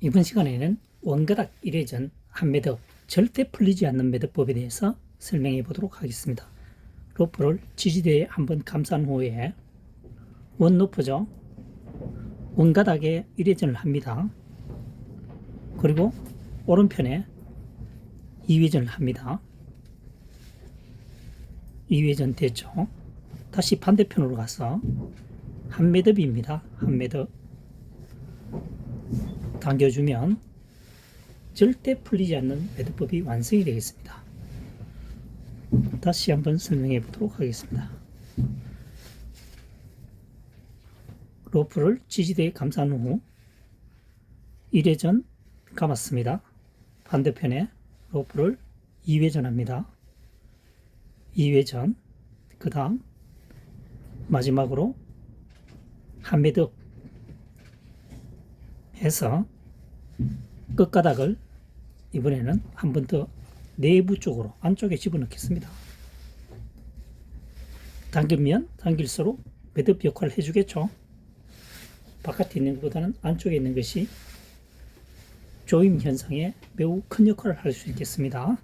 이번 시간에는 원가닥 1회전 한 매듭 절대 풀리지 않는 매듭법에 대해서 설명해 보도록 하겠습니다. 로프를 지지대에 한번 감싼 후에 원 높어져 원가닥에 1회전을 합니다. 그리고 오른편에 2회전을 합니다. 2회전 됐죠. 다시 반대편으로 가서 한 매듭입니다. 한 매듭 당겨주면 절대 풀리지 않는 매듭법이 완성이 되겠습니다. 다시 한번 설명해 보도록 하겠습니다. 로프를 지지대에 감싼 후 1회전 감았습니다. 반대편에 로프를 2회전 합니다. 2회전 그 다음 마지막으로 한 매듭 해서 끝가닥을 이번에는 한 번 더 내부 쪽으로 안쪽에 집어넣겠습니다. 당기면 당길수록 매듭 역할을 해주겠죠. 바깥에 있는 것보다는 안쪽에 있는 것이 조임 현상에 매우 큰 역할을 할 수 있겠습니다.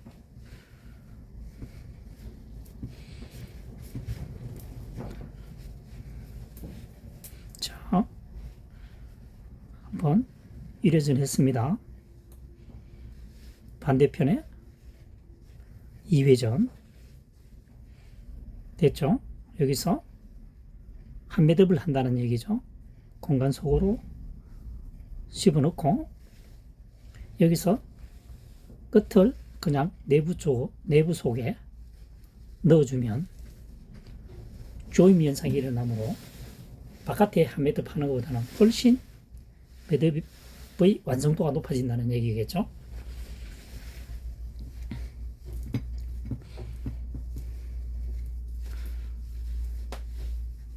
자, 한번 1회전 했습니다. 반대편에 2회전 됐죠? 여기서 한 매듭을 한다는 얘기죠. 공간 속으로 집어넣고 여기서 끝을 그냥 내부 쪽 내부 속에 넣어주면 조임 현상이 일어나므로 바깥에 한 매듭 하는 것보다는 훨씬 매듭 의 완성도가 높아진다는 얘기겠죠.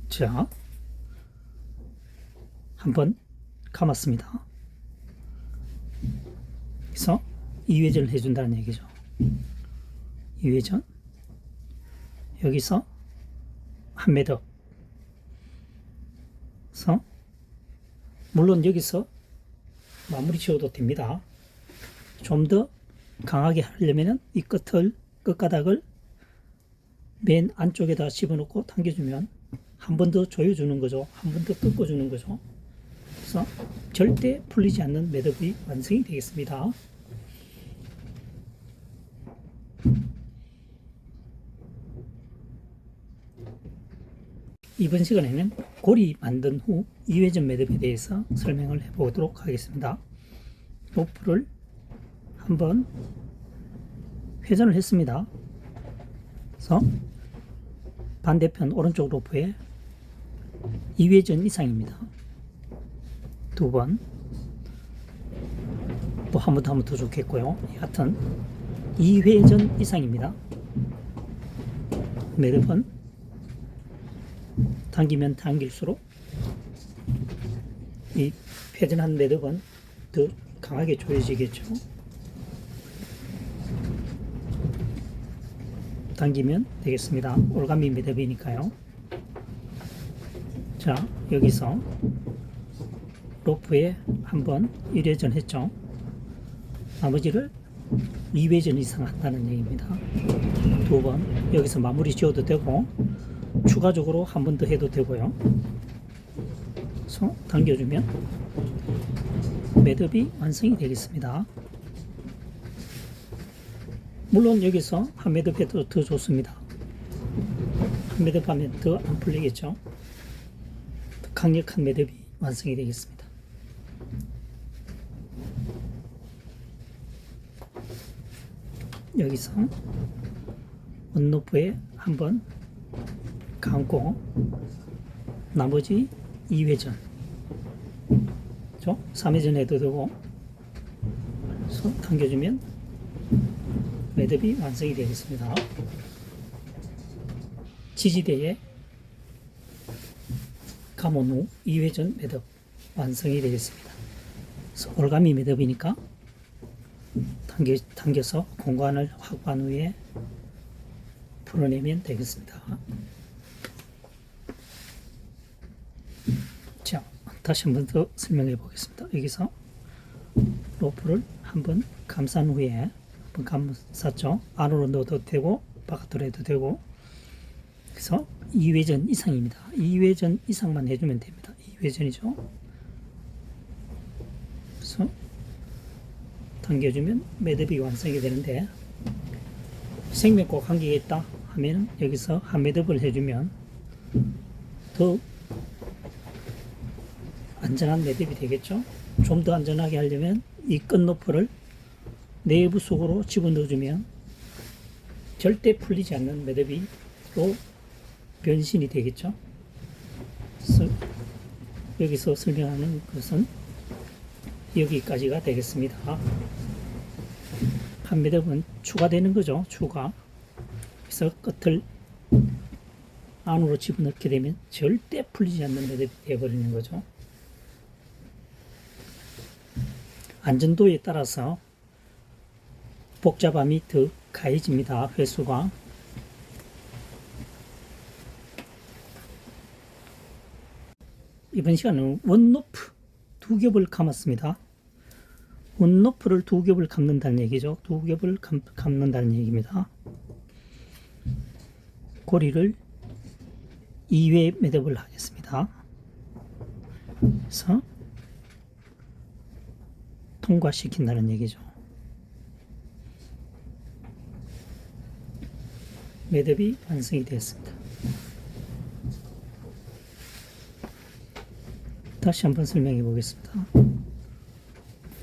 자, 한번 감았습니다. 그래서 2회전을 해준다는 얘기죠. 2회전. 여기서 한 매듭. 그래서 물론 여기서 마무리 지어도 됩니다. 좀 더 강하게 하려면은 이 끝을 끝가닥을 맨 안쪽에다 집어넣고 당겨주면 한 번 더 조여주는 거죠. 한 번더 꺾어주는 거죠. 그래서 절대 풀리지 않는 매듭이 완성이 되겠습니다. 이번 시간에는 고리 만든 후 2회전 매듭에 대해서 설명을 해보도록 하겠습니다. 로프를 한번 회전을 했습니다. 그래서 반대편 오른쪽 로프에 2회전 이상입니다. 두 번, 또 한 번 더 하면 더 좋겠고요. 여하튼 2회전 이상입니다. 매듭은 당기면 당길수록 이 회전한 매듭은 더 강하게 조여지겠죠. 당기면 되겠습니다. 올가미 매듭이니까요. 자, 여기서 로프에 한번 1회전 했죠. 나머지를 2회전 이상 한다는 얘기입니다. 두 번 여기서 마무리 지어도 되고 추가적으로 한 번 더 해도 되고요. 그래서 당겨주면 매듭이 완성이 되겠습니다. 물론 여기서 한 매듭 해도 더 좋습니다. 한 매듭 하면 더 안 풀리겠죠. 더 강력한 매듭이 완성이 되겠습니다. 여기서 원노프에 한번 감고. 나머지 2회전. 저? 3회전 해도 되고. 손 당겨주면 매듭이 완성이 되겠습니다. 지지대에 감은 후 2회전 매듭 완성이 되겠습니다. 올가미 매듭이니까 당겨, 당겨서 공간을 확보한 후에 풀어내면 되겠습니다. 자, 다시 한 번 더 설명해 보겠습니다. 여기서 로프를 한번 감싼 후에 한번 감쌌죠. 안으로 넣어도 되고 바깥으로 해도 되고 그래서 2회전 이상입니다. 2회전 이상만 해주면 됩니다. 2회전이죠. 그래서 당겨주면 매듭이 완성이 되는데 생맥과 관계가 있다 하면 여기서 한 매듭을 해주면 더 안전한 매듭이 되겠죠. 좀 더 안전하게 하려면 이 끝노프를 내부 속으로 집어넣어주면 절대 풀리지 않는 매듭이 또 변신이 되겠죠. 여기서 설명하는 것은 여기까지가 되겠습니다. 한 매듭은 추가되는 거죠. 추가. 그래서 끝을 안으로 집어넣게 되면 절대 풀리지 않는 매듭이 되어버리는 거죠. 안전도에 따라서 복잡함이 더 가해집니다. 회수가. 이번 시간은 원노프 두 겹을 감았습니다. 원노프를 두 겹을 감는다는 얘기죠. 두 겹을 감, 감는다는 얘기입니다. 고리를 2회 매듭을 하겠습니다. 그래서 통과시킨다는 얘기죠. 매듭이 완성이 되었습니다. 다시 한번 설명해 보겠습니다.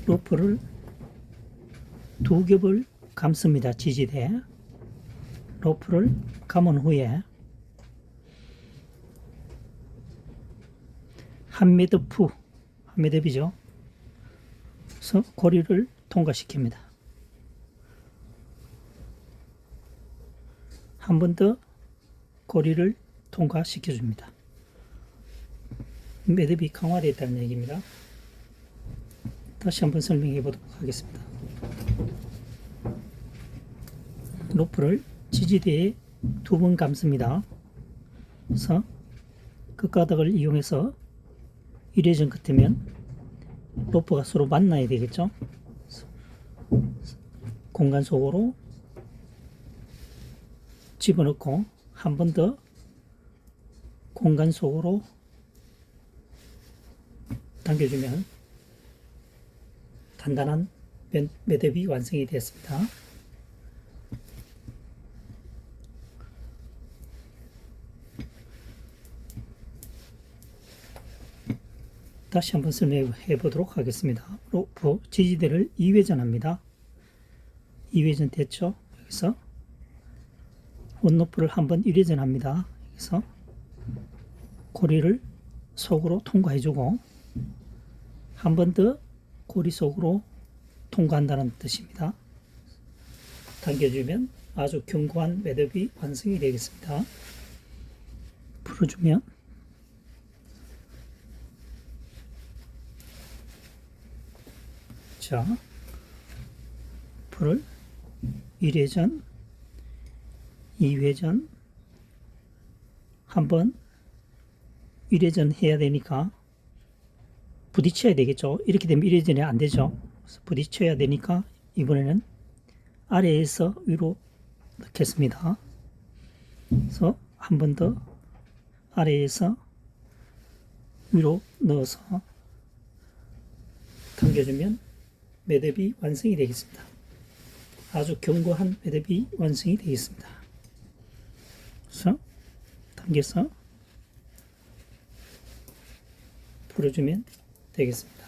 로프를 두 겹을 감습니다. 지지대. 로프를 감은 후에 한 매듭 후, 한 매듭이죠. 고리를 통과시킵니다. 한 번더 고리를 통과시켜 줍니다. 매듭이 강화되어 있다는 얘기입니다. 다시 한번 설명해 보도록 하겠습니다. 로프를 지지대에 두 번 감습니다. 그래서 끝가닥을 이용해서 일회전 끝으면 로프가 서로 만나야 되겠죠. 공간 속으로 집어넣고 한 번 더 공간 속으로 당겨주면 단단한 매- 매듭이 완성이 되었습니다. 다시 한번 설명해 보도록 하겠습니다. 로프 지지대를 2회전합니다. 2회전 됐죠? 여기서 원로프를 한번 1회전합니다. 여기서 고리를 속으로 통과해주고 한 번 더 고리 속으로 통과한다는 뜻입니다. 당겨주면 아주 견고한 매듭이 완성이 되겠습니다. 풀어주면 자, 풀을 1회전, 2회전, 한번 1회전 해야 되니까 부딪혀야 되겠죠. 이렇게 되면 1회전이 안 되죠. 부딪혀야 되니까 이번에는 아래에서 위로 넣겠습니다. 그래서 한 번 더 아래에서 위로 넣어서 당겨주면 매듭이 완성이 되겠습니다. 아주 견고한 매듭이 완성이 되겠습니다. 그래서 당겨서 풀어주면 되겠습니다.